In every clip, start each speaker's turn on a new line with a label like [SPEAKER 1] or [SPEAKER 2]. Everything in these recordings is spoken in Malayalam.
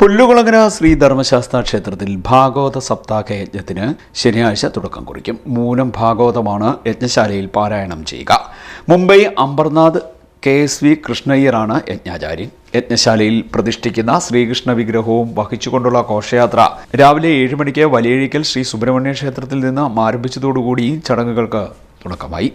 [SPEAKER 1] പുല്ലുകുളങ്ങര ശ്രീ ധർമ്മശാസ്ത്ര ക്ഷേത്രത്തിൽ ഭാഗവത സപ്താഹ യജ്ഞത്തിന് ശനിയാഴ്ച തുടക്കം കുറിക്കും. മൂലം ഭാഗവതമാണ് യജ്ഞശാലയിൽ പാരായണം ചെയ്യുക. Mumbai Ambarnath K S V കൃഷ്ണയ്യറാണ് യജ്ഞാചാര്യൻ. യജ്ഞശാലയിൽ പ്രതിഷ്ഠിക്കുന്ന ശ്രീകൃഷ്ണ വിഗ്രഹവും വഹിച്ചുകൊണ്ടുള്ള ഘോഷയാത്ര രാവിലെ ഏഴ് മണിക്ക് വലിയഴിക്കൽ ശ്രീ സുബ്രഹ്മണ്യ ക്ഷേത്രത്തിൽ നിന്ന് ആരംഭിച്ചതോടുകൂടി ചടങ്ങുകൾക്ക് തുടക്കമായി.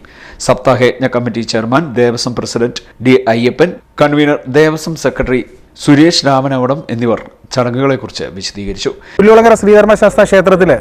[SPEAKER 1] സപ്താഹ യജ്ഞ committee chairman Devaswom president D Ayyappan convener Devaswom secretary Suresh Ramanavadam എന്നിവർ ചടങ്ങുകളെക്കുറിച്ച് വിശദീകരിച്ചു.
[SPEAKER 2] പുല്ലുളങ്ങര ശ്രീധർമ്മശാസ്ത്ര ക്ഷേത്രത്തിൽ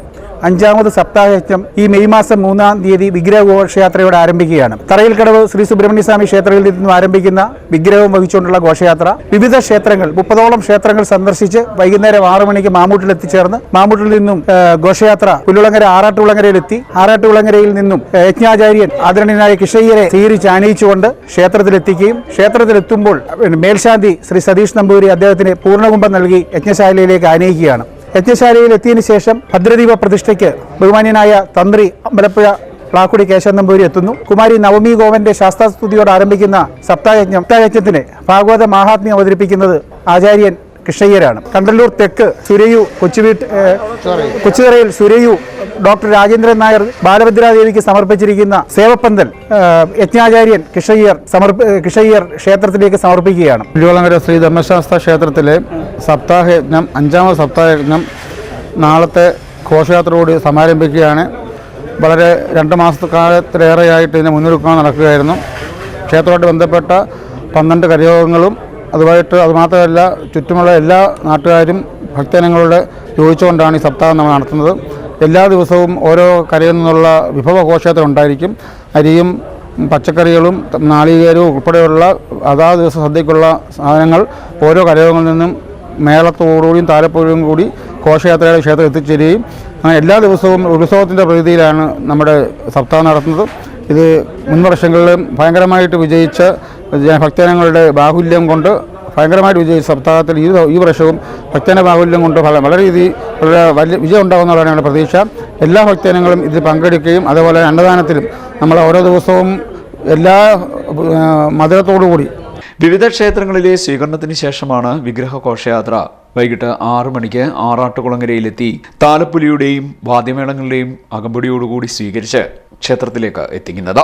[SPEAKER 2] അഞ്ചാമത് സപ്താഹയജ്ഞം ഈ മെയ് മാസം മൂന്നാം തീയതി വിഗ്രഹ ഘോഷയാത്രയോടെ ആരംഭിക്കുകയാണ്. തറയിൽക്കടവ് ശ്രീ സുബ്രഹ്മണ്യ സ്വാമി ക്ഷേത്രത്തിൽ നിന്നും ആരംഭിക്കുന്ന വിഗ്രഹം വഹിച്ചുകൊണ്ടുള്ള ഘോഷയാത്ര വിവിധ ക്ഷേത്രങ്ങൾ മുപ്പതോളം ക്ഷേത്രങ്ങൾ സന്ദർശിച്ച് വൈകുന്നേരം ആറു മണിക്ക് മാമൂട്ടിൽ എത്തിച്ചേർന്ന് മാമൂട്ടിൽ നിന്നും ഘോഷയാത്ര പുല്ലുളങ്ങര ആറാട്ടുകുളങ്ങരയിലെത്തി. ആറാട്ടുകുളങ്ങരയിൽ നിന്നും യജ്ഞാചാര്യൻ ആദരണീയനായ കിഷയ്യരെ സ്വീകരിച്ച് ആനയിച്ചുകൊണ്ട് ക്ഷേത്രത്തിലെത്തിക്കുകയും ക്ഷേത്രത്തിലെത്തുമ്പോൾ മേൽശാന്തി ശ്രീ സതീഷ് നമ്പൂരി അദ്ദേഹത്തിന് പൂർണകുംഭം നൽകി യജ്ഞശാലയിലേക്ക് ആനയിക്കുകയാണ്. യജ്ഞശാലയിൽ എത്തിയതിനു ശേഷം ഭദ്രദീപ പ്രതിഷ്ഠയ്ക്ക് ബഹുമാന്യനായ തന്ത്രി അമ്പലപ്പുഴ പ്ലാക്കുടി കേശവൻ നമ്പൂരി എത്തുന്നു. കുമാരി നവമി ഗോവന്റെ ശാസ്ത്രസ്തുതിയോട് ആരംഭിക്കുന്ന സപ്തായജ്ഞം സപ്തായജ്ഞത്തിന് ഭാഗവത മഹാത്മ്യം അവതരിപ്പിക്കുന്നത് ആചാര്യൻ കൃഷ്ണയ്യരാണ്. കണ്ടല്ലൂർ തെക്ക് സുരയു കൊച്ചുവീട്ട് കൊച്ചുതറയിൽ സുരയു ഡോക്ടർ രാജേന്ദ്രൻ നായർ ബാലഭദ്രാദേവിക്ക് സമർപ്പിച്ചിരിക്കുന്ന സേവപ്പന്തൽ യജ്ഞാചാര്യൻ കൃഷയ്യർ സമർപ്പ കൃഷയ്യർ ക്ഷേത്രത്തിലേക്ക് സമർപ്പിക്കുകയാണ്.
[SPEAKER 3] തിരുവള്ളങ്കര ശ്രീ ധർമ്മശാസ്ത്ര ക്ഷേത്രത്തിലെ സപ്താഹയജ്ഞം അഞ്ചാമത് സപ്താഹയജ്ഞം നാളത്തെ ഘോഷയാത്രയോട് സമാരംഭിക്കുകയാണ്. വളരെ രണ്ട് മാസക്കാലത്തിലേറെയായിട്ട് ഇതിന് മുന്നൊരുക്കങ്ങൾ നടക്കുകയായിരുന്നു. ക്ഷേത്രവുമായിട്ട് ബന്ധപ്പെട്ട പന്ത്രണ്ട് കരയോഗങ്ങളും അതുമായിട്ട് അതുമാത്രമല്ല ചുറ്റുമുള്ള എല്ലാ നാട്ടുകാരും ഭക്തജനങ്ങളോട് ചോദിച്ചുകൊണ്ടാണ് ഈ സപ്താഹം നമ്മൾ നടത്തുന്നത്. എല്ലാ ദിവസവും ഓരോ കരയിൽ നിന്നുള്ള വിഭവ ഘോഷയാത്ര ഉണ്ടായിരിക്കും. അരിയും പച്ചക്കറികളും നാളികേരവും ഉൾപ്പെടെയുള്ള അതാത് ദിവസം സദ്യക്കുള്ള സാധനങ്ങൾ ഓരോ കരയോഗങ്ങളിൽ നിന്നും മേളത്തോടുകൂടിയും താരപ്പോഴും കൂടി ഘോഷയാത്രയുടെ ക്ഷേത്രം എത്തിച്ചേരുകയും. അങ്ങനെ എല്ലാ ദിവസവും ഉത്സവത്തിന്റെ പ്രകൃതിയിലാണ് നമ്മുടെ സപ്താഹം നടത്തുന്നത്. ഇത് മുൻ വർഷങ്ങളിലും ഭയങ്കരമായിട്ട് വിജയിച്ച ഭക്തജനങ്ങളുടെ ബാഹുല്യം കൊണ്ട് ഭയങ്കരമായിട്ട് വിജയിച്ച സപ്താഹത്തിൽ ഈ ഈ വർഷവും ഭക്തജന ബാഹുല്യം കൊണ്ട് വളരെ രീതി വളരെ വലിയ വിജയം ഉണ്ടാകുന്നതാണ് ഞങ്ങളുടെ പ്രതീക്ഷ. എല്ലാ ഭക്തജനങ്ങളും ഇതിൽ പങ്കെടുക്കുകയും അതുപോലെ അന്നദാനത്തിലും നമ്മൾ ഓരോ ദിവസവും എല്ലാ മധുരത്തോടു
[SPEAKER 1] വിവിധ ക്ഷേത്രങ്ങളിലെ സ്വീകരണത്തിന് ശേഷമാണ് വിഗ്രഹ ഘോഷയാത്ര. വൈകിട്ട് ആറു മണിക്ക് ആറാട്ടുകുളങ്ങരയിലെത്തി താലപ്പൊലിയുടെയും വാദ്യമേളങ്ങളുടെയും അകമ്പടിയോടുകൂടി സ്വീകരിച്ച് ക്ഷേത്രത്തിലേക്ക് എത്തിക്കുന്നത്.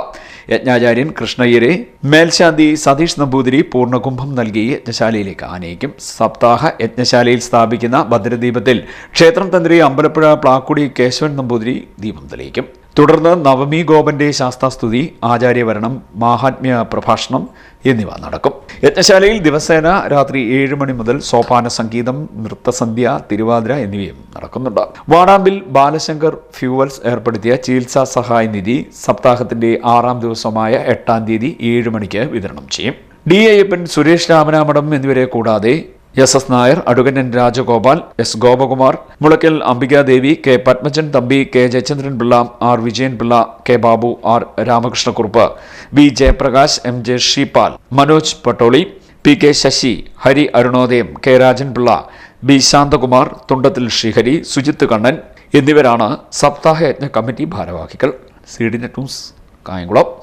[SPEAKER 1] യജ്ഞാചാര്യൻ കൃഷ്ണയ്യരെ മേൽശാന്തി സതീഷ് നമ്പൂതിരി പൂർണകുംഭം നൽകി യജ്ഞശാലയിലേക്ക് ആനയിക്കും. സപ്താഹ യജ്ഞശാലയിൽ സ്ഥാപിക്കുന്ന ഭദ്രദീപത്തിൽ ക്ഷേത്രം തന്ത്രി അമ്പലപ്പുഴ പ്ലാക്കുടി കേശവൻ നമ്പൂതിരി ദീപം തെളിയിക്കും. തുടർന്ന് നവമി ഗോപന്റെ ശാസ്താസ്തുതി ആചാര്യവരണം മാഹാത്മ്യ പ്രഭാഷണം എന്നിവ നടക്കും. യജ്ഞശാലയിൽ ദിവസേന രാത്രി ഏഴ് മണി മുതൽ സോപാന സംഗീതം നൃത്തസന്ധ്യ തിരുവാതിര എന്നിവയും നടക്കുന്നുണ്ട്. വാടാമ്പിൽ ബാലശങ്കർ ഫ്യൂവൽസ് ഏർപ്പെടുത്തിയ ചികിത്സാ സഹായ നിധി സപ്താഹത്തിന്റെ ആറാം ദിവസമായ എട്ടാം തീയതി ഏഴ് മണിക്ക് വിതരണം ചെയ്യും. ഡി അയ്യപ്പൻ സുരേഷ് രാമനാമടം എന്നിവരെ കൂടാതെ S S Nair advocate Rajagopal S Gopakumar Mulakkal Ambikadevi K Padmajan Thampi K Jayachandran Pillai R Vijayan Pillai K Babu R Ramakrishnakurup. V Jayaprakash M J Sheepal Manoj Pattoli P K Sasi Hari Arunodayam K Rajan Pillai B Santhakumar Thundathil Sreehari Sujith Kannan എന്നിവരാണ് സപ്താഹയജ്ഞ കമ്മിറ്റി ഭാരവാഹികൾ. C D Kayamkulam.